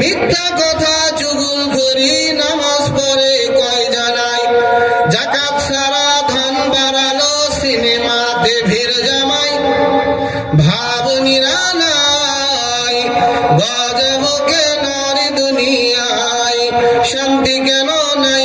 মিথ্যা কথা চুগুল করি নামাজ পড়ে কয় জানায় জাকাত সারা ধন বাড়ালো সিনেমাতে ভিড় জামাই। ভাব নাই গজব কেন রে দুনিয়ায়, শান্তি কেন নাই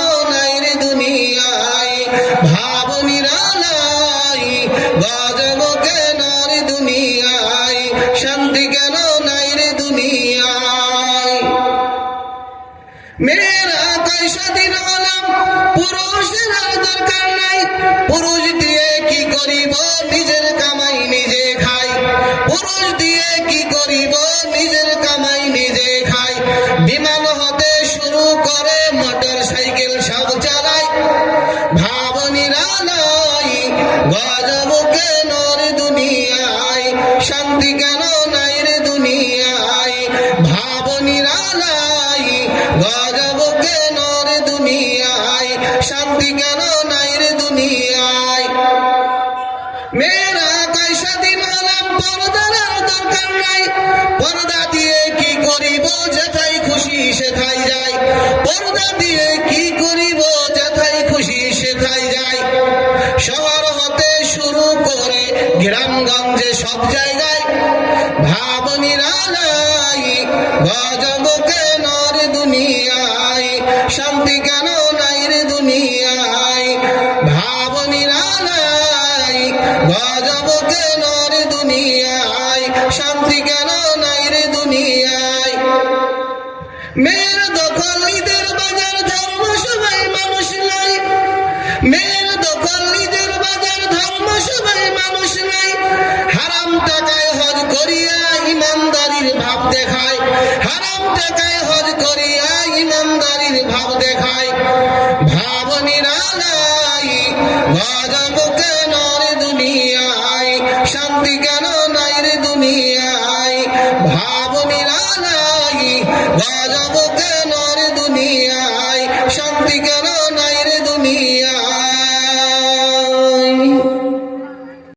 স্বাধীন হলাম। পুরুষের দরকার নাই। পুরুষ দিয়ে কি করিব? নিজের কামাই নিজে খাই। পুরুষ দিয়ে কি করিব? নিজের কামাই নিজে খাই। বিমান হতে শুরু করে, মোটর সাইকেল সব চালাই। ভাবনিরা নাই, গজব কেন দুনিয়ায়? শান্তি কেন নাই? শান্তি কেন নাই দুনিয়ায়? মেয়েরা দরকার নাই। পর্দা দিয়ে কি করিব যেথাই খুশি পর্দা দিয়ে কি করিব যেথাই খুশি শহর হতে শুরু করে গ্রামগঞ্জে সব জায়গায় নাই, গজব কেন দুনিয়ায়? শান্তি কেন শান্তি কেন নাই রে দুনিয়ায়? মেয়ের দখল ঈদের বাজার ধর্ম সবাই মানুষ নাই। মেয়ের দখল ঈদের বাজার ধর্ম সবাই মানুষ নাই। হারাম টাকায় হজ করিয়া ইমানদারির ভাব দেখায়। হারাম টাকায় হজ করিয়া ইমানদারির ভাব দেখায়। ভাবনিরা নাই গজব কেন রে দুনিয়ায়? শান্তি কেন দুনিয়ায় ভাবনিরা